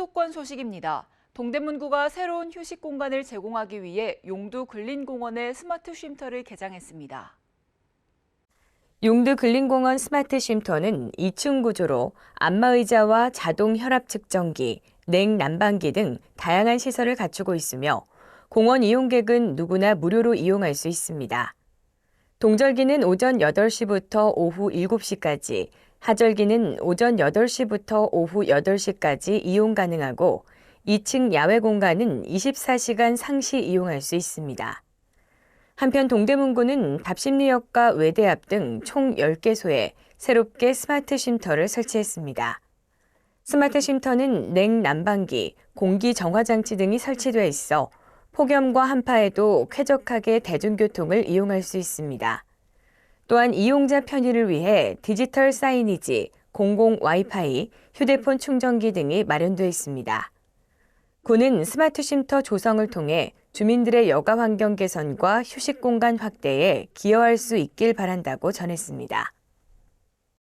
수도권 소식입니다. 동대문구가 새로운 휴식 공간을 제공하기 위해 용두 근린공원에 스마트 쉼터를 개장했습니다. 용두 근린공원 스마트 쉼터는 2층 구조로 안마의자와 자동 혈압 측정기, 냉 난방기 등 다양한 시설을 갖추고 있으며 공원 이용객은 누구나 무료로 이용할 수 있습니다. 동절기는 오전 8시부터 오후 7시까지, 하절기는 오전 8시부터 오후 8시까지 이용 가능하고 2층 야외 공간은 24시간 상시 이용할 수 있습니다. 한편 동대문구는 답심리역과 외대 앞 등 총 10개소에 새롭게 스마트 쉼터를 설치했습니다. 스마트 쉼터는 냉난방기, 공기 정화 장치 등이 설치돼 있어 폭염과 한파에도 쾌적하게 대중교통을 이용할 수 있습니다. 또한 이용자 편의를 위해 디지털 사이니지, 공공 와이파이, 휴대폰 충전기 등이 마련되어 있습니다. 구는 스마트 쉼터 조성을 통해 주민들의 여가 환경 개선과 휴식 공간 확대에 기여할 수 있길 바란다고 전했습니다.